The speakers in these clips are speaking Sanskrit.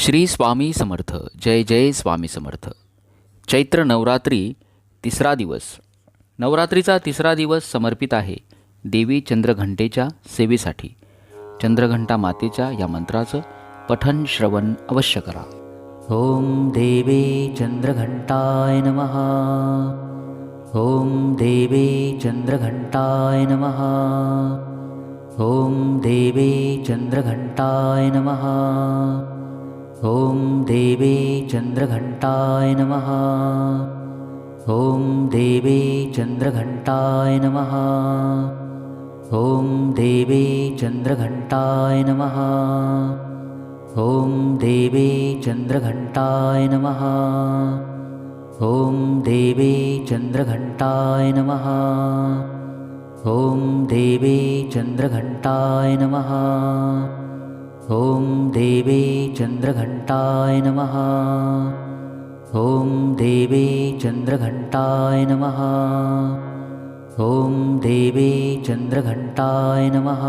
श्री स्वामी समर्थ. जय जय स्वामी समर्थ. चैत्र नवरात्री तिसरा दिवस. नवरात्रीचा तिसरा दिवस समर्पित आहे देवी चंद्रघंटेच्या सेवेसाठी. चंद्रघंटा मातेच्या या मंत्राचं पठन श्रवण अवश्य करा. ओम देवे चंद्रघंटाय नम. ओम देवे चंद्रघंटाय नम. ओम देवे चंद्रघंटाय नमः. ॐ देवे चन्द्रघण्टाय नमः। ॐ देवे चन्द्रघण्टाय नमः। ॐ देवे चन्द्रघण्टाय नमः। ॐ देवे चन्द्रघण्टाय नमः। ॐ देवे चन्द्रघण्टाय नमः। ॐ देवे चन्द्रघण्टाय नमः ॐ देवे चन्द्रघण्टाय नमः। ॐ देवे चन्द्रघण्टाय नमः। ॐ देवे चन्द्रघण्टाय नमः।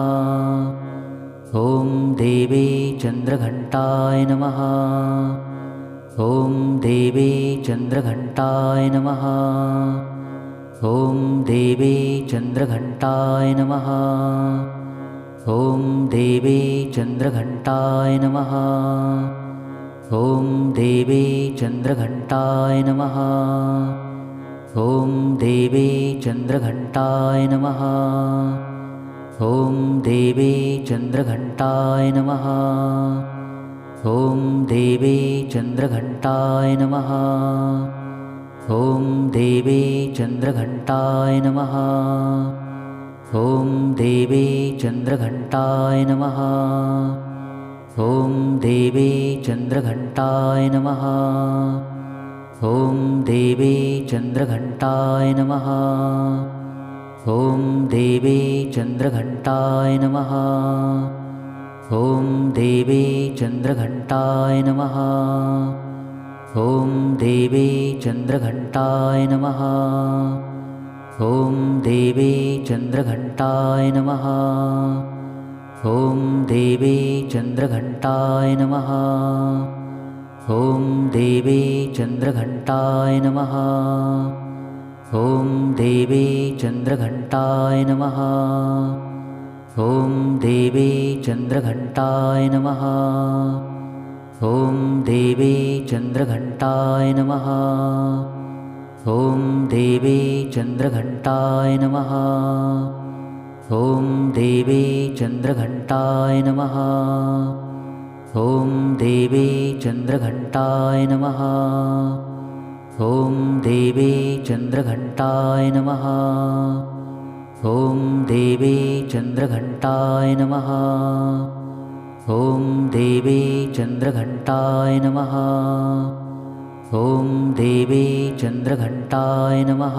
ॐ देवे चन्द्रघण्टाय नमः। ॐ देवे चन्द्रघण्टाय नमः। ॐ देवे चन्द्रघण्टाय नमः ॐ देवे चन्द्रघण्टाय नमः। ॐ देवे चन्द्रघण्टाय नमः। ॐ देवे चन्द्रघण्टाय नमः। ॐ देवे चन्द्रघण्टाय नमः। ॐ देवे चन्द्रघण्टाय नमः। ॐ देवे चन्द्रघण्टाय नमः ॐ देवे चन्द्रघण्टाय नमः। ॐ देवे चन्द्रघण्टाय नमः। ॐ देवे चन्द्रघण्टाय नमः। ॐ देवे चन्द्रघण्टाय नमः। ॐ देवे चन्द्रघण्टाय नमः। ॐ देवे चन्द्रघण्टाय नमः ॐ देवे चन्द्रघण्टाय नमः। ॐ देवे चन्द्रघण्टाय नमः। ॐ देवे चन्द्रघण्टाय नमः। ॐ देवे चन्द्रघण्टाय नमः। ॐ देवे चन्द्रघण्टाय नमः। ॐ देवे चन्द्रघण्टाय नमः ॐ देवे चन्द्रघण्टाय नमः। ॐ देवे चन्द्रघण्टाय नमः। ॐ देवे चन्द्रघण्टाय नमः। ॐ देवे चन्द्रघण्टाय नमः। ॐ देवे चन्द्रघण्टाय नमः। ॐ देवे चन्द्रघण्टाय नमः ॐ देवे चन्द्रघण्टाय नमः।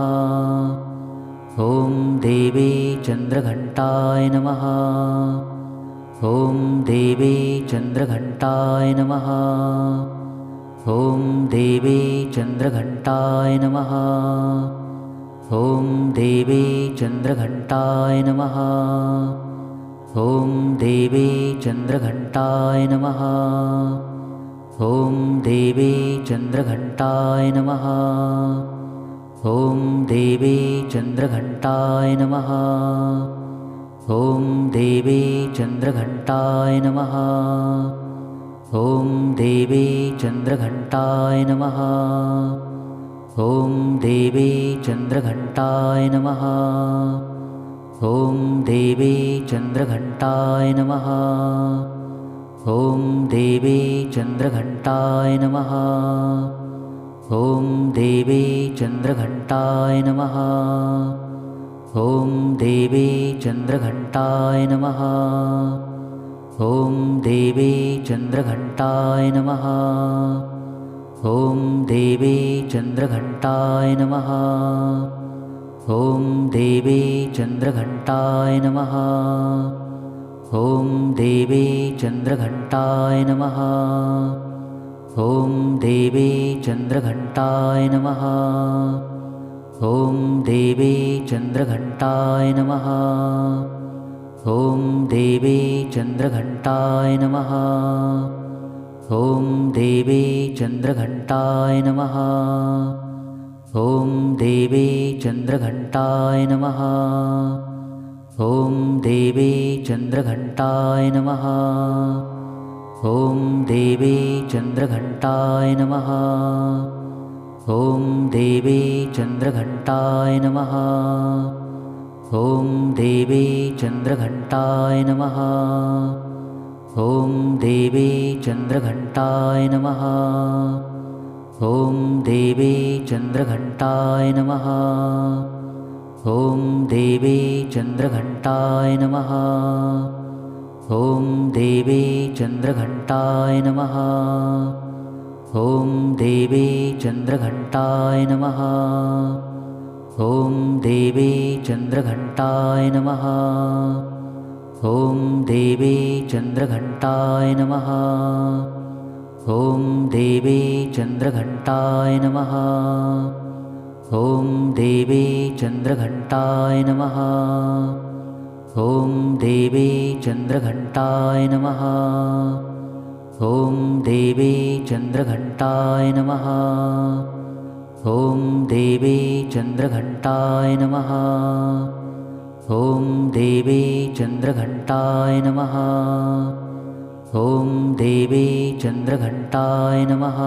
ॐ देवे चन्द्रघण्टाय नमः। ॐ देवे चन्द्रघण्टाय नमः। ॐ देवे चन्द्रघण्टाय नमः। ॐ देवे चन्द्रघण्टाय नमः। ॐ देवे चन्द्रघण्टाय नमः ॐ देवे चन्द्रघण्टाय नमः। ॐ देवे चन्द्रघण्टाय नमः। ॐ देवे चन्द्रघण्टाय नमः। ॐ देवे चन्द्रघण्टाय नमः। ॐ देवे चन्द्रघण्टाय नमः। ॐ देवे चन्द्रघण्टाय नमः ॐ देवे चन्द्रघण्टाय नमः। ॐ देवे चन्द्रघण्टाय नमः। ॐ देवे चन्द्रघण्टाय नमः। ॐ देवे चन्द्रघण्टाय नमः। ॐ देवे चन्द्रघण्टाय नमः। ॐ देवे चन्द्रघण्टाय नमः ॐ देवे चन्द्रघण्टाय नमः। ॐ देवे चन्द्रघण्टाय नमः। ॐ देवे चन्द्रघण्टाय नमः। ॐ देवे चन्द्रघण्टाय नमः। ॐ देवे चन्द्रघण्टाय नमः। ॐ देवे चन्द्रघण्टाय नमः ॐ देवे चन्द्रघण्टाय नमः। ॐ देवे चन्द्रघण्टाय नमः। ॐ देवे चन्द्रघण्टाय नमः। ॐ देवे चन्द्रघण्टाय नमः। ॐ देवे चन्द्रघण्टाय नमः। ॐ देवे चन्द्रघण्टाय नमः ॐ देवे चन्द्रघण्टाय नमः। ॐ देवे चन्द्रघण्टाय नमः। ॐ देवे चन्द्रघण्टाय नमः। ॐ देवे चन्द्रघण्टाय नमः। ॐ देवे चन्द्रघण्टाय नमः। ॐ देवे चन्द्रघण्टाय नमः ॐ देवे चन्द्रघण्टाय नमः। ॐ देवे चन्द्रघण्टाय नमः। ॐ देवे चन्द्रघण्टाय नमः। ॐ देवे चन्द्रघण्टाय नमः। ॐ देवे चन्द्रघण्टाय नमः। ॐ देवे चन्द्रघण्टाय नमः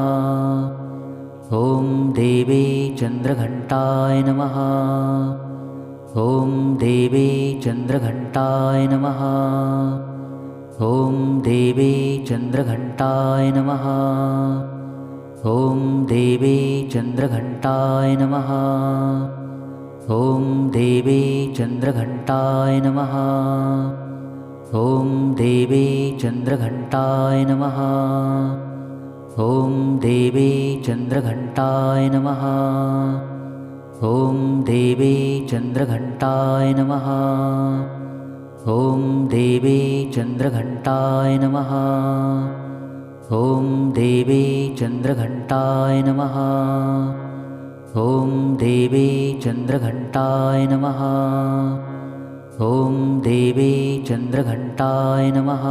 चन्द्रघण्टाय नमः। ॐ देवे चन्द्रघण्टाय नमः। ॐ देवे चन्द्रघण्टाय नमः। ॐ देवे चन्द्रघण्टाय नमः। ॐ देवे चन्द्रघण्टाय नमः। ॐ देवे चन्द्रघण्टाय नमः। ॐ देवे चन्द्रघण्टाय नमः। ॐ देवे चन्द्रघण्टाय नमः। ॐ देवे चन्द्रघण्टाय नमः। ॐ देवे चन्द्रघण्टाय नमः। ॐ देवे चन्द्रघण्टाय नमः। ॐ देवे चन्द्रघण्टाय नमः